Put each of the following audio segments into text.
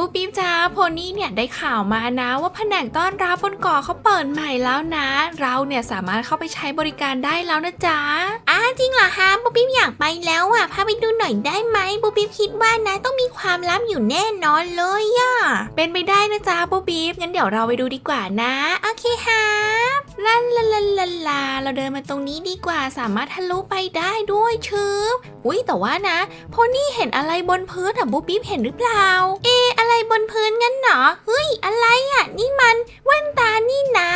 บูปีบจ้าโพนี่เนี่ยได้ข่าวมานะว่าแผนกต้อนรับบนเกาะเขาเปิดใหม่แล้วนะ เราเนี่ยสามารถเข้าไปใช้บริการได้แล้วนะจ๊ะอ้าจริงเหรอคะบูปิ๊บอยากไปแล้วอะพาไปดูหน่อยได้ไหมบูปิ๊บคิดว่านะต้องมีความลับอยู่แน่นอนเลยอะเป็นไปได้นะจ๊ะบูปีบงั้นเดี๋ยวเราไปดูดีกว่านะโอเคครับลาลาลาลาลาเราเดินมาตรงนี้ดีกว่าสามารถทะลุไปได้ด้วยชึบอุ้ยแต่ว่านะโพนี่เห็นอะไรบนพื้นอะบูปีบเห็นหรือเปล่า เอะอะไรบนพื้นงั้นเหรอเฮ้ย อะไรอะ นี่มันแว่นตานี่นา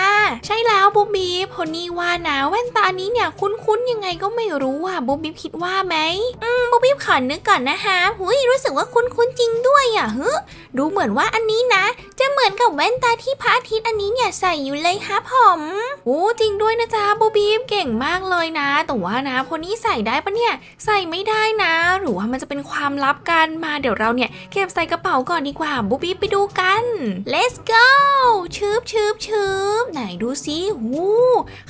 ใช่แล้วบูบีบโพนี่ว่านะแว่นตานี้เนี่ยคุ้นๆยังไงก็ไม่รู้อะบูบีคิดว่าไหมบูปิ๊บขอนึกก่อนนะคะหุยรู้สึกว่าคุ้นๆจริงด้วยอะเฮ้ดูเหมือนว่าอันนี้นะ จะเหมือนกับแว่นตาที่พระอาทิตย์อันนี้เนี่ยใส่อยู่เลยครับผมโอ้จริงด้วยนะจ๊ะบูบีเก่งมากเลยนะ แต่ว่านะโพนี่ใส่ได้ปะเนี่ยใส่ไม่ได้นะ หรือว่ามันจะเป็นความลับกันมาเดี๋ยวเราเนี่ยเก็บใส่กระเป๋าก่อนดีกว่าบูบีบไปดูกัน let's go ชืบชืบชืบไหนดูสิหู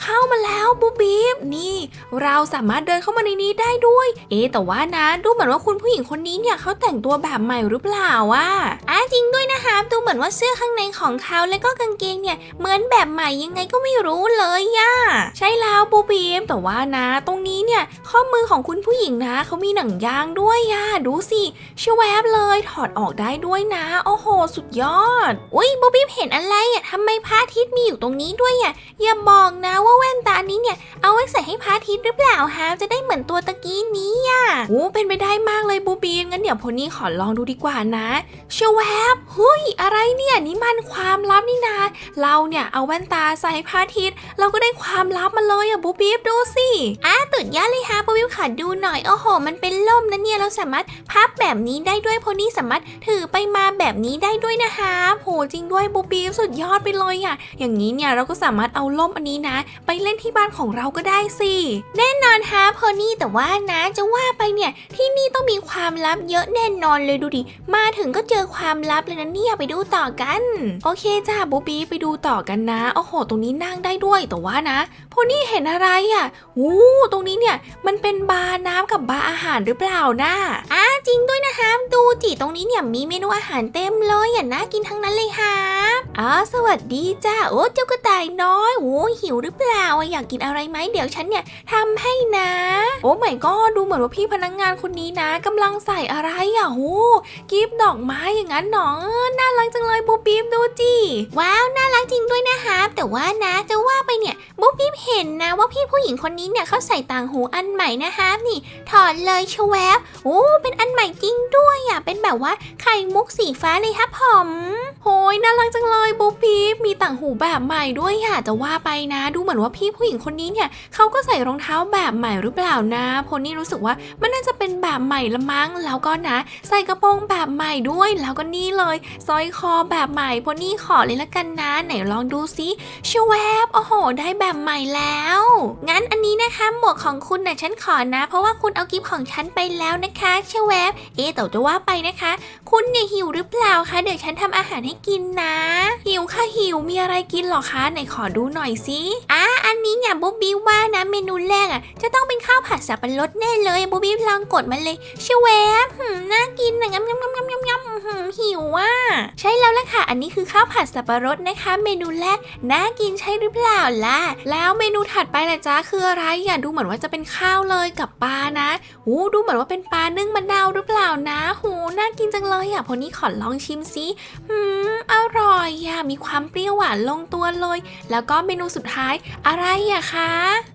เข้ามาแล้วบูบีบนี่ เราสามารถเดินเข้ามาในนี้ได้ด้วย เอ๊แต่ว่านะดูเหมือนว่าคุณผู้หญิงคนนี้เนี่ยเขาแต่งตัวแบบใหม่หรือเปล่าอะอะจริงด้วยนะคะดูเหมือนว่าเสื้อข้างในของเขาและก็กางเกงเนี่ยเหมือนแบบใหม่ยังไงก็ไม่รู้เลยย่ะใช่แล้วบูบีมแต่ว่านะ ตรงนี้เนี่ยข้อมือของคุณผู้หญิงนะเขามีหนังยางด้วยอะดูสิชวแวบเลยถอดออกได้ด้วยนะ โอ้โห สุดยอด อุ้ยบูบี้เห็นอะไรอะทำไมพระอาทิตย์มีอยู่ตรงนี้ด้วยอะ อย่าบอกนะว่าแว่นตานี้เนี่ย เอาไว้ใส่ให้พระอาทิตย์หรือเปล่าฮะ จะได้เหมือนตัวตะกี้นี้อะโอ้เป็นไปได้มากเลยบูบีมงั้นเดี๋ยวพนี่ขอลองดูดีกว่านะเชวแวบเฮ้ย อะไรเนี่ยนี่มันความลับนี่นา เราเนี่ยเอาแว่นตาใส่ให้พระอาทิตย์ เราก็ได้ความลับมาเลยอะบูบีมดูสิอะตุดยอดเลยฮะบูบี้ขอดูหน่อย โอ้โห มันเป็นล่มนะเนี่ย เราสามารถพับแบบนี้ได้ด้วยพอนี่สามารถถือไปมาแบบนี้ได้ด้วยนะคะโหจริงด้วยบูบีสุดยอดไปเลยอะอย่างนี้เนี่ยเราก็สามารถเอาล่มอันนี้นะ ไปเล่นที่บ้านของเราก็ได้สิแนอนฮะพอนี่แต่ว่านะจะว่าไปเนี่ยที่นี่ต้องมีความลับเยอะแน่นอนเลยดูดิ มาถึงก็เจอความลับเลยนะเนี่ยไปดูต่อกัน โอเคจ้าบูบีไปดูต่อกันนะโอ้โห ตรงนี้นั่งได้ด้วยแต่ว่านะพวกนี้เห็นอะไรอะหูตรงนี้เนี่ยมันเป็นบาร์น้ำกับบาร์อาหารหรือเปล่านะอ่าจริงด้วยนะคะดูจิตรงนี้เนี่ยมีเมนูอาหารเต็มเลยอย่าน่ากินทั้งนั้นเลยฮะอ๋อสวัสดีจ้าโอ้เจ้ากระต่ายน้อยโอ้หิวหรือเปล่าอะอยากกินอะไรไหมเดี๋ยวฉันเนี่ยทำให้นะ โอ้ไม่ก็ดูเหมือนว่าพี่พนักงงานคนนี้นะกำลังใส่อะไรอะโหกิฟต์ดอกไม้อย่างนั้นหนอเออน่ารักจังเลยบูบีมดูจิว้าวน่ารักจริงด้วยนะคะแต่ว่านะจะว่าไปเนี่ยบุ๊บปิ๊บเห็นนะว่าพี่ผู้หญิงคนนี้เนี่ยเขาใส่ต่างหูอันใหม่นะคะนี่ ถอดเลยชแวบโอ้เป็นอันใหม่จริงด้วยอะเป็นแบบว่าไข่มุกสีฟ้าเลยครับผมโหยน่ารักจังเลยบูบีมมีต่างหูแบบใหม่ด้วยอะจะว่าไปนะ ดูเหมือนว่าพี่ผู้หญิงคนนี้เนี่ยเขาก็ใส่รองเท้าแบบใหม่หรือเปล่านะโพนี่รู้สึกว่ามันน่าจะเป็นแบบใหม่ละมั้งแล้วก็นะ ใส่กระโปรงแบบใหม่ด้วยแล้วก็นี่เลยสร้อยคอแบบใหม่โพนี่ขอเลยละกันนะไหนลองดูซิชวแวบโอ้โห ได้แบบใหม่แล้ว งั้นอันนี้นะคะหมวกของคุณนะฉันขอนะ เพราะว่าคุณเอากิฟต์ของฉันไปแล้วนะคะเชแวบเอ๊แต่จะว่าไปนะคะ คุณเนี่ยหิวหรือเปล่าคะเดี๋ยวฉันทำอาหารให้กินนะ หิวค่ะหิวมีอะไรกินหรอคะไหนขอดูหน่อยสิอะอันนี้เนี่ยบ๊บบี้ว่านะเมนูแรกอะจะต้องเป็นข้าวผัดสับปะรดแน่เลยบ๊บบี้ลองกดมาเลยเชแวบหืมน่ากินนะงำงำงำงำงำงำหืมหิวว่ะใช่แล้วล่ะค่ะ อันนี้คือข้าวผัดสับปะรดนะคะ เมนูแรกน่ากินใช่หรือเปล่าล่ะแล้วเมนูถัดไปล่ะจ๊ะคืออะไรอะดูเหมือนว่าจะเป็นข้าวเลยกับปลานะหูดูเหมือนว่าเป็นปลานึ่งมะนาวหรือเปล่านะ หูน่ากินจังเลยอะพอนี้ขอลองชิมซิหืมอร่อยอะมีความเปรี้ยวหวานลงตัวเลย แล้วก็เมนูสุดท้ายอะไรอะคะ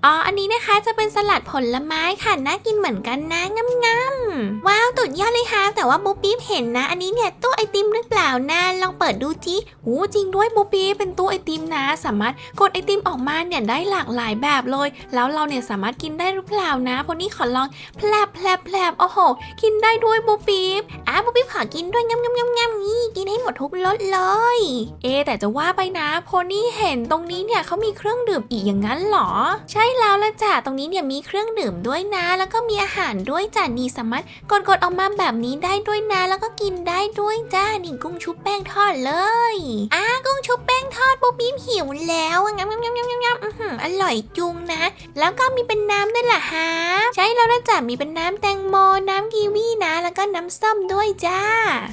อ๋ออันนี้นะคะจะเป็นสลัดผลไม้ค่ะน่ากินเหมือนกันนะงำงำว้าวตุดยอดเลยค่ะแต่ว่าบุ๊บปิ๊บเห็นนะ อันนี้เนี่ยตู้ไอติมหรือเปล่านะลองเปิดดูจิหูจริงด้วยบูปีเป็นตู้ไอติมนะ สามารถกดไอติมออกมาเนี่ยได้หลากหลายแบบเลย แล้วเราเนี่ยสามารถกินได้หรือเปล่านะพอนี่ขอลองแผลบแผลบแผลบโอ้โห กินได้ด้วยบูปีอะบุ๊บปิ๊บขอกินด้วยงำงำงำงำนี่กินให้หมดทุกรสเลย เอ แต่จะว่าไปนะโพนี่เห็นตรงนี้เนี่ยเขามีเครื่องดื่มอีกอย่างนั้นเหรอ ใช่แล้วละจ้ะตรงนี้เนี่ยมีเครื่องดื่มด้วยนะ แล้วก็มีอาหารด้วยจ้ะนี่สามารถกดกดๆออกมาแบบนี้ได้ด้วยนะ แล้วก็กินได้ด้วยจ้านี่กุ้งชุบแป้งทอดเลยอะกุ้งชุบแป้งทอดปุ๊บปิ๊บหิวแล้วงำงำงำงำงำงำอื้อหืออร่อยจุงนะ แล้วก็มีเป็นน้ำด้วยล่ะฮะใช่แล้วนะจ้ะมีเป็นน้ำแตงโมน้ำกีวีนะ แล้วก็น้ำส้มด้วยจ้า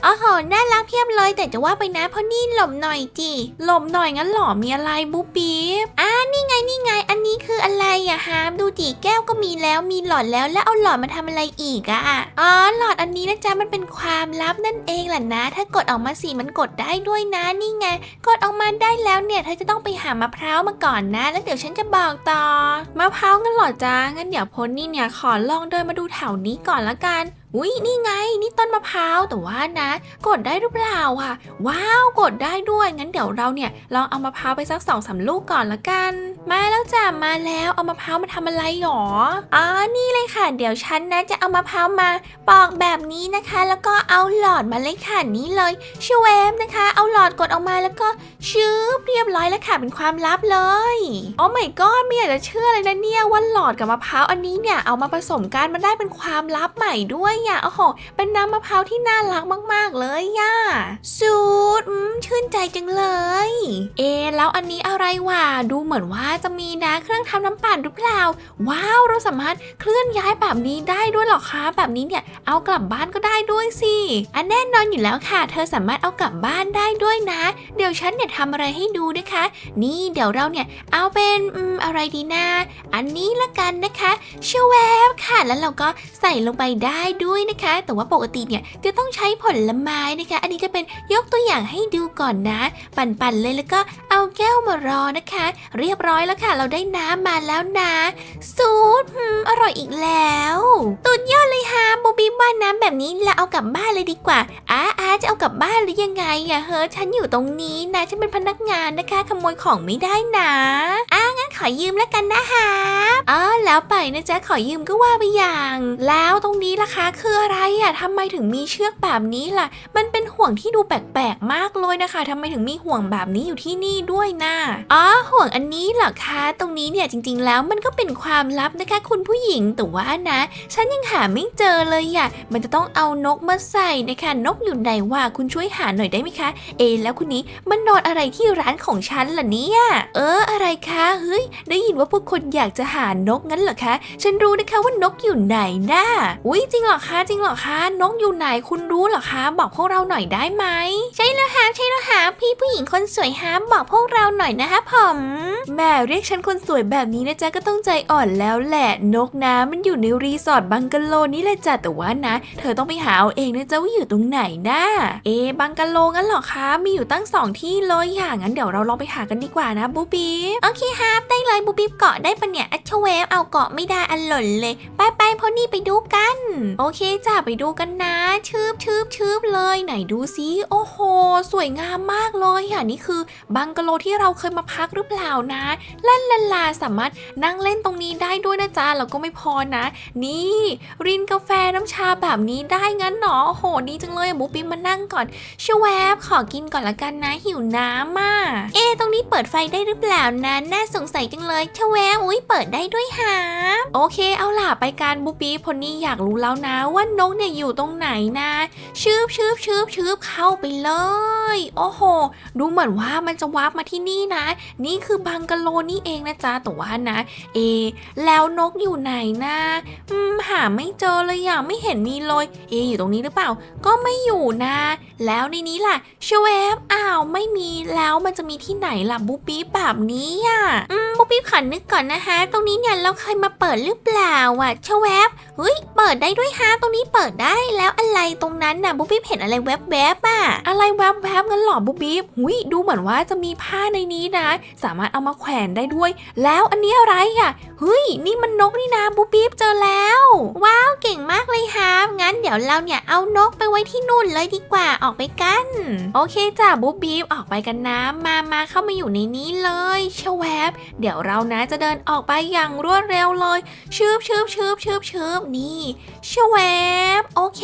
โอ้โหน่ารักเพียบเลยแต่จะว่าไปนะเพราะนี่หลบหน่อยจิหลบหน่อยงั้นหรอมีอะไรบูปีบอ่านี่ไงนี่ไง อันนี้คืออะไรอะฮามดูจิแก้วก็มีแล้วมีหลอดแล้วแล้วเอาหลอดมาทำอะไรอีกอะอ๋อหลอดอันนี้นะจ๊ะมันเป็นความลับนั่นเองแหละนะ ถ้ากดออกมาสิมันกดได้ด้วยนะนี่ไง กดออกมาได้แล้วเนี่ยเธอจะต้องไปหามะพร้าวมาก่อนนะ แล้วเดี๋ยวฉันจะบอกต่อมะพร้าวงั้นเหรอจ้างั้นเดี๋ยวพนนี่เนี่ยขอลองเดินมาดูแถวนี้ก่อนละกัน อุ้ยนี่ไง นี่ต้นมะพร้าวแต่ว่านะ กดได้หรือเปล่าอะ ว้าวกดได้ด้วยงั้นเดี๋ยวเราเนี่ยลองเอามะพร้าวไปสักสองสามลูกก่อนละกัน มาแล้วจ้ะมาแล้วเอามะพร้าวมาทำอะไรหรออ๋อนี่เลยค่ะ เดี๋ยวฉันนะจะเอามะพร้าวมาปอกแบบนี้นะคะ แล้วก็เอาหลอดมาเลยค่ะนี่เลยชเวมนะคะ เอาหลอดกดออกมาแล้วก็ชืบเรียบร้อยแล้วค่ะเป็นความลับเลยโอ้ my god ไม่อยากจะเชื่อเลยนะเนี่ยว่าหลอดกับมะพร้าวอันนี้เนี่ยเอามาผสมกันมันได้เป็นความลับใหม่ด้วยอะโอ้โห เป็นน้ำมะพร้าวที่น่ารักมาก ๆ เลยย่าสูตรอืมชื่นใจจังเลย เอ แล้วอันนี้อะไรวะ ดูเหมือนว่าจะมีนะเครื่องทำน้ำปั่นหรือเปล่า ว้าว เราสามารถเคลื่อนย้ายแบบนี้ได้ด้วยหรอคะ แบบนี้เนี่ย เอากลับบ้านก็ได้ด้วยสิ อันแน่นอนอยู่แล้วค่ะ เธอสามารถเอากลับบ้านได้ด้วยนะ เดี๋ยวฉันเนี่ยทำอะไรให้ดูนะคะ นี่เดี๋ยวเราเนี่ยเอาเป็นอืมอะไรดีนะ อันนี้ละกันนะคะเชเวบค่ะ แล้วเราก็ใส่ลงไปได้ด้วยนะคะ แต่ว่าปกติเนี่ยจะต้องใช้ผลไม้นะคะ อันนี้จะเป็นยกตัวอย่างให้ดูก่อนนะ ปั่นๆเลยแล้วก็เอาแก้วมารอนะคะ เรียบร้อยแล้วค่ะ เราได้น้ำมาแล้วนะสูตรอร่อยอีกแล้วตุดยอดเลยฮะบูบี้าน้ำแบบนี้เราเอากลับบ้านเลยดีกว่าอ้าอาจะเอากลับบ้านหรือยังไงอะเฮ้อฉันอยู่ตรงนี้นะฉันเป็นพนักงานนะคะ ขโมยของไม่ได้นะอ้างั้นขอยืมแล้วกันนะฮะอ๋อแล้วไปนะจ๊ะขอยืมก็ว่าไปอย่าง แล้วตรงนี้ล่ะคะคืออะไรอะทำไมถึงมีเชือกแบบนี้ล่ะ มันเป็นห่วงที่ดูแปลกๆมากเลยนะคะทำไมถึงมีห่วงแบบนี้อยู่ที่นี่ด้วยนะอ๋อห่วงอันนี้เหรอคะ ตรงนี้เนี่ยจริง ๆ แล้วมันก็เป็นความลับนะคะ คุณผู้หญิงแต่ว่านะ ฉันยังหาไม่เจอเลยอะมันจะต้องเอานกมาใส่นะคะ นกอยู่ไหนวะคุณช่วยหาหน่อยได้ไหมคะ เอ แล้วคุณนี้มันนอนอะไรที่ร้านของฉันล่ะเนี่ยเออ อะไรคะเฮ้ยได้ยินว่าพวกคนอยากจะหานกงั้นเหรอคะ ฉันรู้นะคะว่านกอยู่ไหนนะอุ้ยจริงเหรอคะจริงเหรอคะนกอยู่ไหนคุณรู้เหรอคะ บอกพวกเราหน่อยได้ไหมใช่แล้วฮะใช่แล้วฮะพี่ผู้หญิงคนสวยฮะบอกพวกเราหน่อยนะคะผมแม่เรียกฉันคนสวยแบบนี้นะจ๊ะก็ต้องใจอ่อนแล้วแหละ นกนะมันอยู่ในรีสอร์ทบังกะโลนี่แหละจ้ะแต่ว่านะ เธอต้องไปหาเอาเองนะจ๊ะว่าอยู่ตรงไหนนะเอบังกะโลงั้นเหรอคะ มีอยู่ตั้งสองที่เลยอย่างนั้นเดี๋ยวเราลองไปหากันดีกว่านะบูบีโอเคฮะได้เลยบูบิบเกาะได้ปะเนี่ยอัชเวฟเอาเกาะไม่ได้อันหล่นเลย ไปไปพอนี่ไปดูกัน โอเคจ้ะไปดูกันนะ ชืบชืบชืบเลยไหนดูซิโอ้โห สวยงามมากเลยอะนี่คือ บังกะโลที่เราเคยมาพักหรือเปล่านะลันลาลาสามารถนั่งเล่นตรงนี้ได้ด้วยนะจ๊ะแล้วก็ไม่พอนะ นี่รินกาแฟน้ำชาแบบนี้ได้งั้นเหรอโอ้โหดีจังเลยบุ๊บปิ๊บมานั่งก่อนชวบขอกินก่อนละกันนะหิวน้ำอะเอตรงนี้เปิดไฟได้หรือเปล่านะน่าสงสัยจังเลยชวฟอุ้ยเปิดได้ด้วยฮะโอเคเอาล่ะไปการบุ๊บปิ๊พอนี่อยากรู้แล้วนะว่านกเนี่ยอยู่ตรงไหนนะชืบชืบชืบชืบเข้าไปเลย โอ้โห ดูเหมือนว่ามันจะวาร์ปมาที่นี่นะ นี่คือบังกะโลนี่เองนะจ๊ะแต่ว่านะ เอ แล้วนกอยู่ไหนนะอืมหาไม่เจอเลยอะไม่เห็นมีเลย เออยู่ตรงนี้หรือเปล่า ก็ไม่อยู่นะ แล้วในนี้ล่ะชเวฟอ้าวไม่มีแล้วมันจะมีที่ไหนล่ะบุ๊ปิ๊บแบบนี้อะอืมบูบี้ขอนึกก่อนนะคะ ตรงนี้เนี่ยเราเคยมาเปิดหรือเปล่าอะชเวฟเฮ้ยเปิดได้ด้วยฮะตรงนี้เปิดได้แล้วอะไรตรงนั้นน่ะบูบี้เห็นอะไรแวบๆอะอะไรแวบๆงั้นหรอบุ๊บบิ๊บหุยดูเหมือนว่าจะมีผ้าในนี้นะ สามารถเอามาแขวนได้ด้วย แล้วอันนี้อะไรอะเฮ้ยนี่มันนกนี่นะบุ๊บบิ๊บเจอแล้ว ว้าวเก่งมากเลยฮะงั้นเดี๋ยวเราเนี่ยเอานกไปไว้ที่นู่นเลยดีกว่าออกไปกัน โอเคจ้ะบุ๊บบิ๊บออกไปกันนะมามาเข้ามาอยู่ในนี้เลยชแวบเดี๋ยวเรานะจะเดินออกไปอย่างรวดเร็วเลยชืบชืบชืบชืบชืบนี่ชวแวบโอเค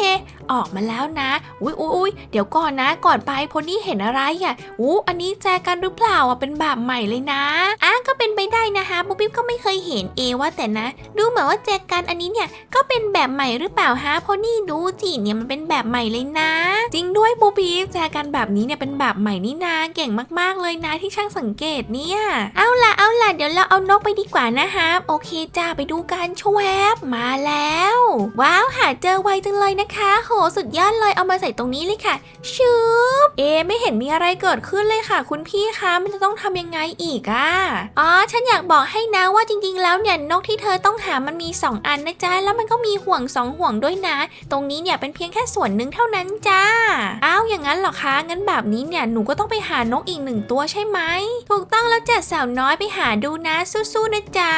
ออกมาแล้วนะอุ้ยอุ้ยอุ้ยเดี๋ยวก่อนนะ ก่อนไปพลนี่เห็นอะไรอะอู้อันนี้แจกันหรือเปล่าอะเป็นแบบใหม่เลยนะอะก็เป็นไปได้นะคะบูบี้ก็ไม่เคยเห็นเอว่าแต่นะ ดูเหมือนว่าแจกันอันนี้เนี่ยก็เป็นแบบใหม่หรือเปล่าฮะพราะนี่ดูจีเนี่ยมันเป็นแบบใหม่เลยนะ จริงด้วยบูบีแจกันแบบนี้เนี่ยเป็นแบบใหม่นี่นาเก่งมากๆเลยนะที่ช่างสังเกตเนี่ย เอาล่ะเอาล่ะเดี๋ยวเราเอานกไปดีกว่านะครับโอเคจ้าไปดูกันชวบมาแล้ว ว้าวหาเจอไวจังเลยนะคะ โหสุดยอดเลยเอามาใส่ตรงนี้เลยค่ะชืบเอไม่เห็นมีอะไรเกิดขึ้นเลยค่ะ คุณพี่คะมันจะต้องทำยังไงอีกอะอ๋อฉันอยากบอกให้นะว่าจริงๆ แล้วเนี่ยนกที่เธอต้องหามันมี 2 อันนะจ๊ะแล้วมันก็มีห่วง 2 ห่วงด้วยนะ ตรงนี้เนี่ยเป็นเพียงแค่ส่วนหนึ่งเท่านั้นจ้าอ้าวอย่างนั้นเหรอคะงั้นแบบนี้เนี่ยหนูก็ต้องไปหานกอีกหนึ่งตัวใช่ไหมถูกต้องแล้วจ้ะสาวน้อยไปหาดูนะสู้ๆนะจ๊ะ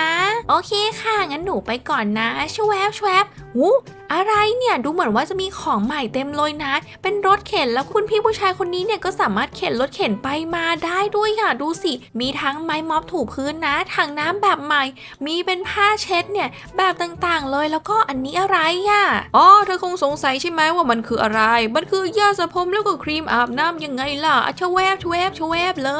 โอเคค่ะงั้นหนูไปก่อนนะชวบชวบหู อะไรเนี่ยดูเหมือนว่าจะมีของใหม่เต็มเลยนะ เป็นรถเข็นแล้วคุณพี่ผู้ชายคนนี้เนี่ยก็สามารถเข็นรถเข็นไปมาได้ด้วยค่ะดูสิ มีทั้งไม้ม็อบถูพื้นนะถังน้ำแบบใหม่ มีเป็นผ้าเช็ดเนี่ยแบบต่างๆเลยแล้วก็อันนี้อะไรอะอ๋อเธอคงสงสัยใช่ไหมว่ามันคืออะไร มันคือยาสระผมแล้วก็ครีมอาบน้ำยังไงล่ะอะชะแวบชะแวบชะแวบเล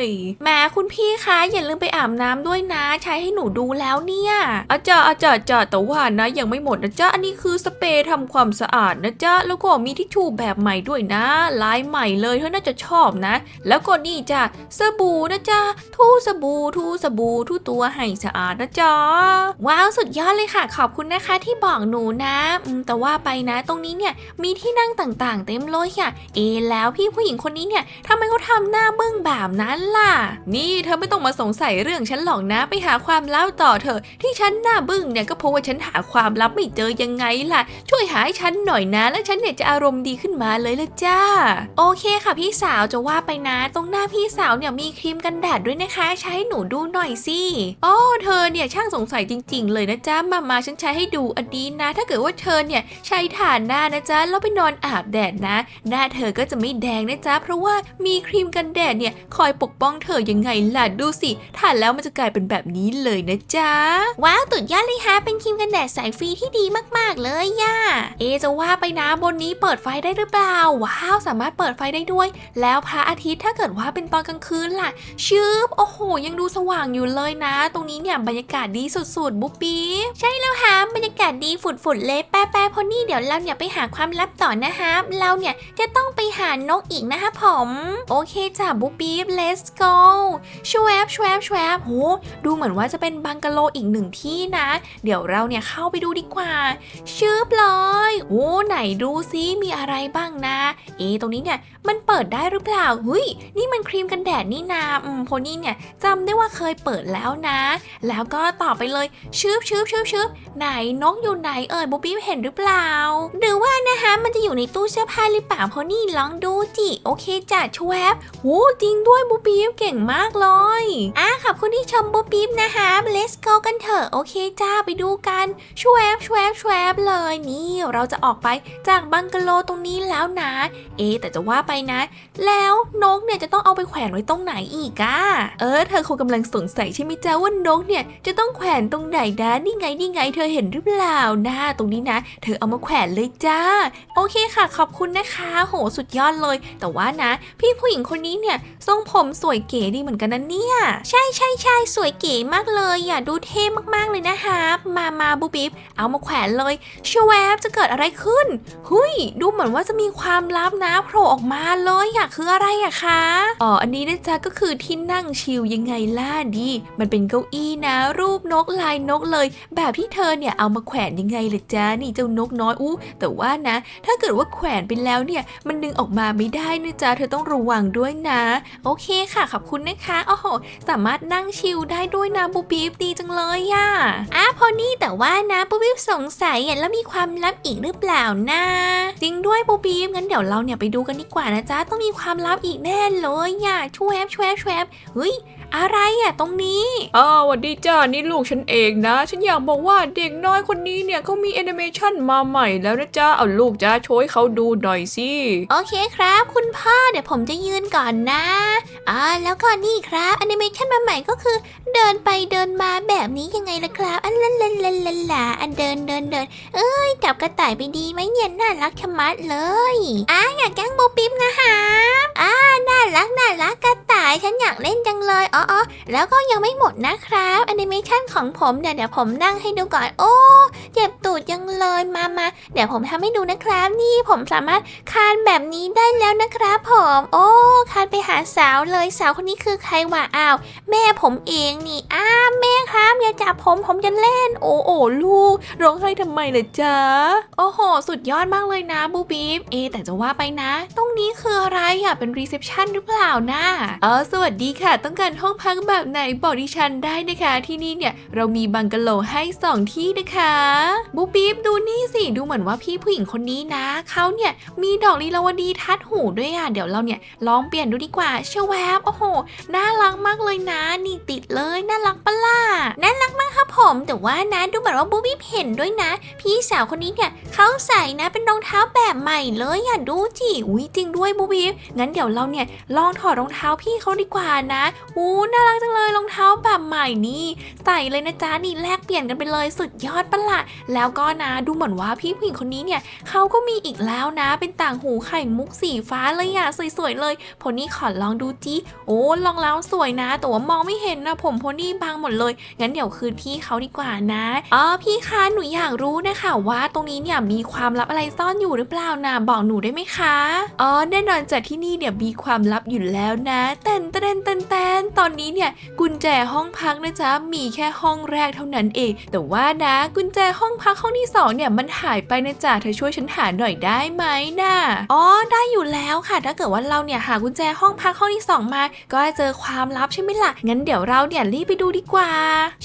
ยแหมคุณพี่คะอย่าลืมไปอาบน้ำด้วยนะ ใช้ให้หนูดูแล้วเนี่ยอาจารย์อาจารย์อาจาแต่ว่านะยังไม่หมดนะจ๊ะอันนี้คือสเปรย์ทำความสะอาดนะจ๊ะ แล้วก็มีทิชชู่แบบใหม่ด้วยนะ ลายใหม่เลยเธอน่าจะชอบนะ แล้วก็นี่จ้ะสบู่นะจ๊ะ ทูสบู่ทูสบู่ทูตัวให้สะอาดนะจ๊ะ ว้าวสุดยอดเลยค่ะ ขอบคุณนะคะที่บอกหนูนะแต่ว่าไปนะตรงนี้เนี่ยมีที่นั่งต่างๆ เต็มเลยค่ะ เอแล้วพี่ผู้หญิงคนนี้เนี่ยทำไมเขาทำหน้าบึ้งแบบนั้นล่ะ นี่เธอไม่ต้องมาสงสัยเรื่องฉันหรอกนะ ไปหาความลับต่อเถอะที่ฉันหน้าบึ้งเนี่ยก็เพราะว่าฉันหาความลับไม่เจอยังไงล่ะ ช่วยหาให้ฉันหน่อยนะ แล้วฉันเนี่ยจะอารมณ์ดีขึ้นมาเลยละจ้า โอเคค่ะพี่สาวจะว่าไปนะ ตรงหน้าพี่สาวเนี่ยมีครีมกันแดดด้วยนะคะ ใช้ให้หนูดูหน่อยสิอ๋อเธอเนี่ยช่างสงสัยจริง ๆ เลยนะจ๊ะมามาฉันใช้ให้ดูอันนี้นะ ถ้าเกิดว่าเธอเนี่ยใช้ฐานหน้านะจ๊ะแล้วไปนอนอาบแดดนะ หน้าเธอก็จะไม่แดงนะจ๊ะเพราะว่ามีครีมกันแดดเนี่ยคอยปกป้องเธอยังไงล่ะดูสิทานแล้วมันจะกลายเป็นแบบนี้เลยนะจ๊ะว้าวตุดยอดเลยฮะเป็นครีมกันแดดสายฟรีที่ดีมากๆเลยย่าเอจะว่าไปนะบนนี้เปิดไฟได้หรือเปล่า ว้าวสามารถเปิดไฟได้ด้วย แล้วพระอาทิตย์ถ้าเกิดว่าเป็นตอนกลางคืนล่ะ ชืบโอ้โห ยังดูสว่างอยู่เลยนะ ตรงนี้เนี่ยบรรยากาศดีสุดๆ บุ๊บปีใช่แล้วฮะบรรยากาศดีฝุดๆเลยแป๊ะแป๊ะพอนี่เดี๋ยวเราเนี่ยไปหาความลับต่อนะฮะเราเนี่ยจะต้องไปหานกอีกนะคะผม โอเคจ้ะบุ๊บปี๊บ let's go ชวบชวบชวบโหดูเหมือนว่าจะเป็นบังกะโลอีกหนึ่งที่นะ เดี๋ยวเราเนี่ยเข้าไปดูดีกว่าชชืบเลย โอ้ไหนดูซิมีอะไรบ้างนะ เอตรงนี้เนี่ยมันเปิดได้หรือเปล่าเฮ้ยนี่มันครีมกันแดดนี่นาอืมโพนี่เนี่ยจำได้ว่าเคยเปิดแล้วนะ แล้วก็ต่อไปเลยชืบชืบชืบชืบไหนนกอยู่ไหนเอ่ยบุ๊บบี้เห็นหรือเปล่า หรือว่านะคะมันจะอยู่ในตู้เสื้อผ้าหรือเปล่าพนี่ลองดูจิโอเคจ้ะชวบโหจริงด้วยบุ๊บบี้เก่งมากเลยอะขอบคุณที่ชมบุบปิ๊บนะคะ let's go กันเถอะโอเคจ้าไปดูกันชวบชวบชวบเลยนี่เราจะออกไปจากบังกะโลตรงนี้แล้วนะ เอะแต่จะว่าไปนะ แล้วนกเนี่ยจะต้องเอาไปแขวนไว้ตรงไหนอีกอะเออ เธอคงกำลังสงสัยใช่ไหมจ้าว่านกเนี่ยจะต้องแขวนตรงไหนนะนี่ไงนี่ไงเธอเห็นหรือเปล่านะตรงนี้นะ เธอเอามาแขวนเลยจ้า โอเคค่ะ ขอบคุณนะคะ โหสุดยอดเลย แต่ว่านะ พี่ผู้หญิงคนนี้เนี่ยทรงผมสวยเก๋ดีเหมือนกันนะเนี่ย ใช่ใช่ใช่สวยเก๋มากเลยอย่าดูเท่มากๆเลยนะคะมามาบูบิบเอามาแขวนเลยชวบจะเกิดอะไรขึ้นหุยดูเหมือนว่าจะมีความลับนะโผล่ออกมาเลยอยากคืออะไรอะคะอ๋ออันนี้นะจ๊ะก็คือที่นั่งชิลยังไงล่ะดีมันเป็นเก้าอี้นะ รูปนกลายนกเลย แบบที่เธอเนี่ยเอามาแขวนยังไงล่ะจ๊ะนี่เจ้านกน้อยอู้แต่ว่านะ ถ้าเกิดว่าแขวนไปแล้วเนี่ย มันดึงออกมาไม่ได้นะจ๊ะเธอต้องระวังด้วยนะ โอเคค่ะขอบคุณนะคะโอ้โหสามารถนั่งชิลได้ด้วยนะบูบีบดีจังเลยอะอะพอนี่แต่ว่านะบูบิบสงสัยอะแล้วมีความลับอีกหรือเปล่านะจริงด้วยปูบีบงั้นเดี๋ยวเราเนี่ยไปดูกันดีกว่านะจ๊ะต้องมีความลับอีกแน่เลยอะชวบชวบชวบเฮ้ย อะไรอะตรงนี้อ้าวสวัสดีจ้านี่ลูกฉันเองนะ ฉันอยากบอกว่าเด็กน้อยคนนี้เนี่ยเขามีแอนิเมชันมาใหม่แล้วนะจ๊ะเอาลูกจ้าโชว์ให้เขาดูหน่อยสิ โอเคครับ คุณพ่อเดี๋ยวผมจะยืนก่อนนะอ่าแล้วก็นี่ครับแอนิเมชันมาใหม่ก็คือ เดินไปเดินมาแบบนี้ยังไงล่ะครับอันลันลันลันลันลาอันเดินเดินเดินเอ้ยจับกระต่ายไปดีไหมเนี่ยน่ารักชะมัดเลยอะอยากแกล้งโบปิ๊บนะคะอ่าน่ารักน่ารักกระต่ายฉันอยากเล่นจังเลยอ๋อแล้วก็ยังไม่หมดนะครับแอนิเมชันของผมเดี๋ยวเดี๋ยวผมนั่งให้ดูก่อน โอ้ เจ็บตูดยังเลยมามาเดี๋ยวผมทำให้ดูนะครับ นี่ผมสามารถคานแบบนี้ได้แล้วนะครับผม โอ้คานไปหาสาวเลยสาวคนนี้คือใครวะอ้าว แม่ผมเองนี่อ้าแม่ครับอย่าจับผมผมจะเล่น โอ้โอ้ลูกร้องไห้ทำไมล่ะจ๊ะโอ้โห สุดยอดมากเลยนะบูบีฟเอแต่จะว่าไปนะ ตรงนี้คืออะไรอะเป็นรีเซพชันหรือเปล่านะเออสวัสดีค่ะ ต้องการห้อง้องพักแบบไหนบอกดิฉันได้นะคะ ที่นี่เนี่ยเรามีบังกะโลให้สองที่นะคะบูบีฟดูนี่สิดูเหมือนว่าพี่ผู้หญิงคนนี้นะเขาเนี่ยมีดอกลีลาวดีทัดหูด้วยอะเดี๋ยวเราเนี่ยลองเปลี่ยนดูดีกว่าเชวแวบโอ้โหน่ารักมากเลยนะ นี่ติดเลยน่ารักปะล่ะน่ารักมากครับผม แต่ว่านะดูเหมือนว่าบูบี้เห็นด้วยนะ พี่สาวคนนี้เนี่ยเขาใส่นะเป็นรองเท้าแบบใหม่เลยอะดูจิอุ้ยจริงด้วยบูบีฟงั้นเดี๋ยวเราเนี่ยลองถอดรองเท้าพี่เขาดีกว่านะอู้น่ารักจังเลยรองเท้าแบบใหม่นี่ใส่เลยนะจ๊ะนี่แลกเปลี่ยนกันไปเลยสุดยอดปะละแล้วก็นะดูเหมือนว่าพี่ผู้หญิงคนนี้เนี่ยเขาก็มีอีกแล้วนะ เป็นต่างหูไข่มุกสีฟ้าเลยอะสวยๆเลยพอนี่ขอลองดูจิโอ้ลองแล้วสวยนะ แต่ว่ามองไม่เห็นนะผมพอนี่บางหมดเลย งั้นเดี๋ยวคืนพี่เขาดีกว่านะอ๋อพี่คะหนูอยากรู้นะคะว่าตรงนี้เนี่ยมีความลับอะไรซ่อนอยู่หรือเปล่านะบอกหนูได้ไหมคะอ๋อแน่นอนจากที่นี่เนี่ยมีความลับอยู่แล้วนะแตนเต้นเต้นเต้นตอนอนนี้เนี่ยกุญแจห้องพักนะจ๊ะมีแค่ห้องแรกเท่านั้นเอง แต่ว่านะกุญแจห้องพักห้องที่สองเนี่ยมันหายไปนะจ๊ะเธอช่วยฉันหาหน่อยได้ไหมนะอ๋อได้อยู่แล้วค่ะ ถ้าเกิดว่าเราเนี่ยหากุญแจห้องพักห้องที่สองมา ก็จะเจอความลับใช่ไหมล่ะงั้นเดี๋ยวเราเนี่ยรีบไปดูดีกว่า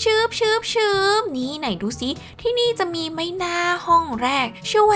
ชืบชืบชืบนี่ไหนดูซิที่นี่จะมีไหมหน้าห้องแรกชวแว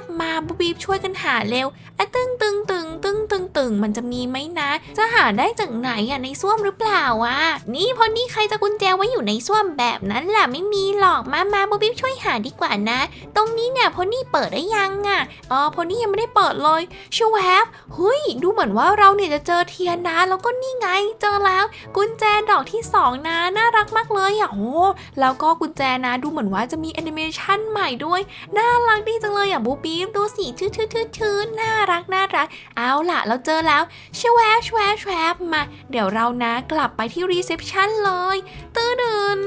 บมาบูบีบช่วยกันหาเร็วอะตึงตึงตึงตึงตึงตึงมันจะมีไหมนะ จะหาได้จากไหนอะในส้วมหรือเปล่าวะ นี่พอนี่ใครจะกุญแจไว้อยู่ในส้วมแบบนั้นล่ะไม่มีหรอกมามาบูบี้ช่วยหาดีกว่านะ ตรงนี้เนี่ยพอนี่เปิดได้ยังอะอ๋อพอนี่ยังไม่ได้เปิดเลยชวแวบเฮ้ยดูเหมือนว่าเราเนี่ยจะเจอเทียนนะแล้วก็นี่ไงเจอแล้ว กุญแจดอกที่สองนะน่ารักมากเลยอะโอ้แล้วก็กุญแจนะดูเหมือนว่าจะมีแอนิเมชันใหม่ด้วยน่ารักดีจังเลยอะบูบีบดูสิชื่อชื่อชื่อชื่อน่ารักน่ารัก เอาล่ะ เราเจอแล้วชวแวบชวแวบชวแวบมา เดี๋ยวเรานะกลับไปที่รีเซพชันเลย ตื้อดึน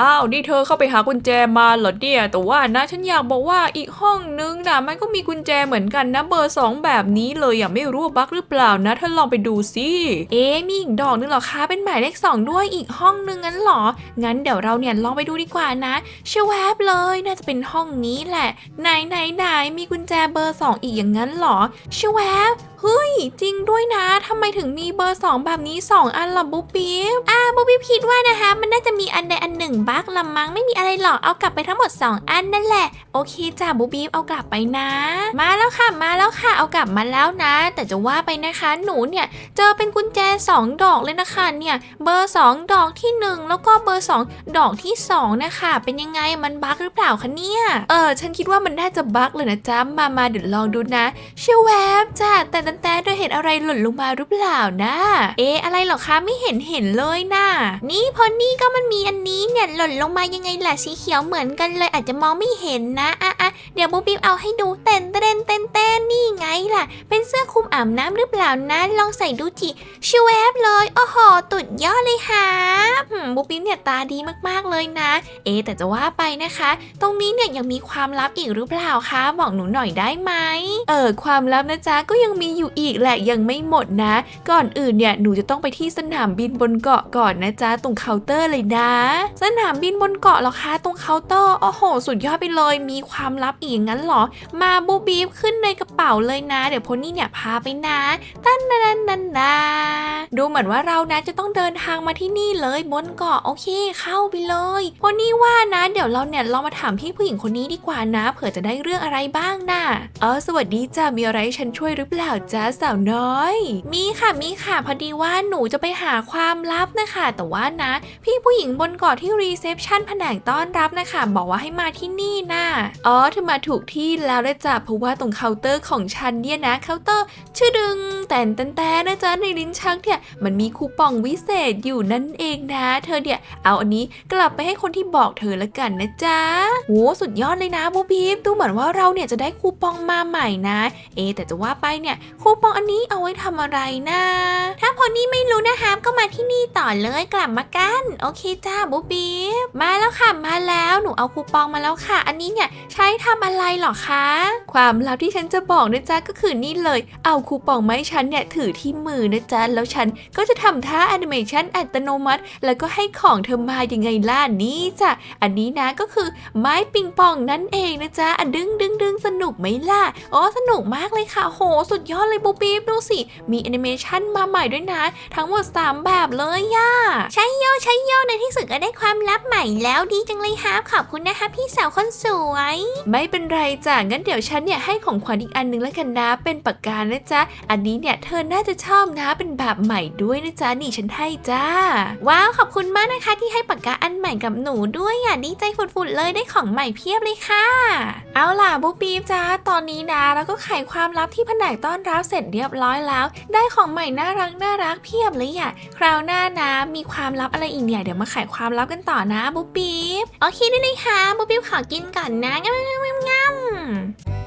อ้าวนี่เธอเข้าไปหากุญแจมาเหรอเนี่ยแต่ว่านะฉันอยากบอกว่าอีกห้องนึงนะมันก็มีกุญแจเหมือนกันนะเบอร์สองแบบนี้เลยอย่าไม่รู้ว่าบั๊กหรือเปล่านะเธอลองไปดูสิเอ๊มีอีกดอกนึงเหรอคะเป็นหมายเลขสองด้วยอีกห้องนึงงั้นเหรอ งั้นเดี๋ยวเราเนี่ยลองไปดูดีกว่านะชวบเลยน่าจะเป็นห้องนี้แหละ ไหนไหนไหนมีกุญแจเบอร์2อีกอย่างนั้นเหรอชวบเฮ้ยจริงด้วยนะทำไมถึงมีเบอร์2แบบนี้2อันล่ะบุ๊บปิ๊บอ่าบูบี้คิดว่านะคะมันน่าจะมีอันใดอันหนึ่งบักละมังไม่มีอะไรหรอกเอากลับไปทั้งหมด 2 อันนั่นแหละ โอเคจ้าบุ๊บปิ๊บเอากลับไปนะ มาแล้วค่ะมาแล้วค่ะเอากลับมาแล้วนะ แต่จะว่าไปนะคะหนูเนี่ยเจอเป็นกุญแจ 2 ดอกเลยนะคะเนี่ยเบอร์ 2 ดอกที่ 1 แล้วก็เบอร์ 2 ดอกที่ 2 นะคะ เป็นยังไงมันบักหรือเปล่าคะเนี่ยเออฉันคิดว่ามันน่าจะบักเลยนะจ๊ะมามาเดี๋ยวลองดูนะเชยวแวบจ้าแต่แต่แต่เธอเห็นอะไรหล่นลงมาหรือเปล่านะ เอ๊ะอะไรหรอคะไม่เห็นเห็นเลยนะนี่พอนี่ก็มันมีอันนี้เนี่ยหล่นลงมายังไงล่ะสีเขียวเหมือนกันเลยอาจจะมองไม่เห็นนะอะอะเดี๋ยวบูบีบเอาให้ดูเต้นเต้นเต้นเต้นนี่ไงล่ะ เป็นเสื้อคลุมอาบน้ำหรือเปล่านะ ลองใส่ดูจิชวบเลยโอ้โหตุดยอดเลยค่ะ บุ๊บปิ๊บเนี่ยตาดีมากๆเลยนะ เอ๊แต่จะว่าไปนะคะ ตรงนี้เนี่ยยังมีความลับอีกหรือเปล่าคะบอกหนูหน่อยได้ไหมเออความลับนะจ๊ะก็ยังมีอยู่อีกแหละยังไม่หมดนะ ก่อนอื่นเนี่ยหนูจะต้องไปที่สนามบินบนเกาะก่อนนะจ๊ะตรงเคาน์เตอร์เลยนะ สนามบินบนเกาะหรอคะตรงเคาน์เตอร์โอ้โห สุดยอดไปเลย มีความลับอีกงั้นเหรอ มาบูบีบขึ้นในกระเป๋าเลยนะ เดี๋ยวพนี่เนี่ยพาไปนะตันนันนันนันนาดูเหมือนว่าเรานะจะต้องเดินทางมาที่นี่เลยบนกาะโอเคเข้าไปเลยพนนี่ว่านะเดี๋ยวเราเนี่ยลองมาถามพี่ผู้หญิงคนนี้ดีกว่านะ เผื่อจะได้เรื่องอะไรบ้างนะเออสวัสดีจ้ามีอะไรฉันช่วยหรือเปล่าจ้าสาวน้อย มีค่ะมีค่ะพอดีว่าหนูจะไปหาความลับนะคะ แต่ว่านะ พี่ผู้หญิงบนเกาะที่รีเซพชันแผนกต้อนรับนะคะ บอกว่าให้มาที่นี่นะอ๋อเธอมาถูกที่แล้วนะจ๊ะเพราะว่าตรงเคาน์เตอร์ของฉันเนี่ยนะเคาน์เตอร์ชื่อดึงแต่นแต่นแต่นะจ๊ะในลิ้นชักเนี่ยมันมีคูปองวิเศษอยู่นั่นเองนะเธอเนี่ยเอาอันนี้กลับไปให้คนที่บอกเธอละกันนะจ๊ะโหสุดยอดเลยนะบูบีบดูเหมือนว่าเราเนี่ยจะได้คูปองมาใหม่นะ เอ แต่จะว่าไปเนี่ยคูปองอันนี้เอาไว้ทำอะไรนะ ถ้าพอนี่ไม่รู้นะคะก็มาที่นี่ต่อเลยกลับมากัน โอเคจ้าบูบีบมาแล้วค่ะมาแล้วหนูเอาคูปองมาแล้วค่ะ อันนี้เนี่ยใช้ทำอะไรหรอคะ ความลับที่ฉันจะบอกนะจ๊ะก็คือนี่เลย เอาคูปองมาให้ฉันเนี่ยถือที่มือนะจ๊ะแล้วฉันก็จะทำท่าแอนิเมชันอัตโนมัติ แล้วก็ให้ของเธอมายังไงล่ะนี่จ้ะ อันนี้นะก็คือไม้ปิงปองนั่นเองนะจ๊ะอะดึงดึงดึงสนุกไหมล่ะ อ๋อสนุกมากเลยค่ะ โห สุดยอดเลยบูบีบดูสิ มีแอนิเมชันมาใหม่ด้วยนะ ทั้งหมดสามแบบเลยย่าใช้โยใช้โยในที่สุดก็ได้ความลับใหม่แล้วดีจังเลยครับขอบคุณนะคะพี่สาวคนสวย ไม่เป็นไรจ้ะ งั้นเดี๋ยวฉันเนี่ยให้ของขวัญอีกอันหนึงแล้วกันนะ เป็นปากกานะจ๊ะ อันนี้เนี่ยเธอน่าจะชอบนะ เป็นแบบใหม่ด้วยนะจ๊ะ นี่ฉันให้จ้า ว้าวขอบคุณมากนะคะที่ให้ปากกาอันใหม่กับหนูด้วยอะดีใจฝุดๆเลยได้ของใหม่เพียบเลยค่ะ เอาล่ะบุ๊บปีบจ้าตอนนี้นะแล้วก็ไขความลับที่แผนกต้อนรับเสร็จเรียบร้อยแล้ว ได้ของใหม่น่ารักน่ารักเพียบเลยอะคราวหน้านะมีความลับอะไรอีกเนี่ยเดี๋ยวมาไขความลับกันต่อนะบุ๊บปีบโอเคได้เลยค่ะบูบิวขอกินก่อนนะงั้นงั้นงั้นงั้น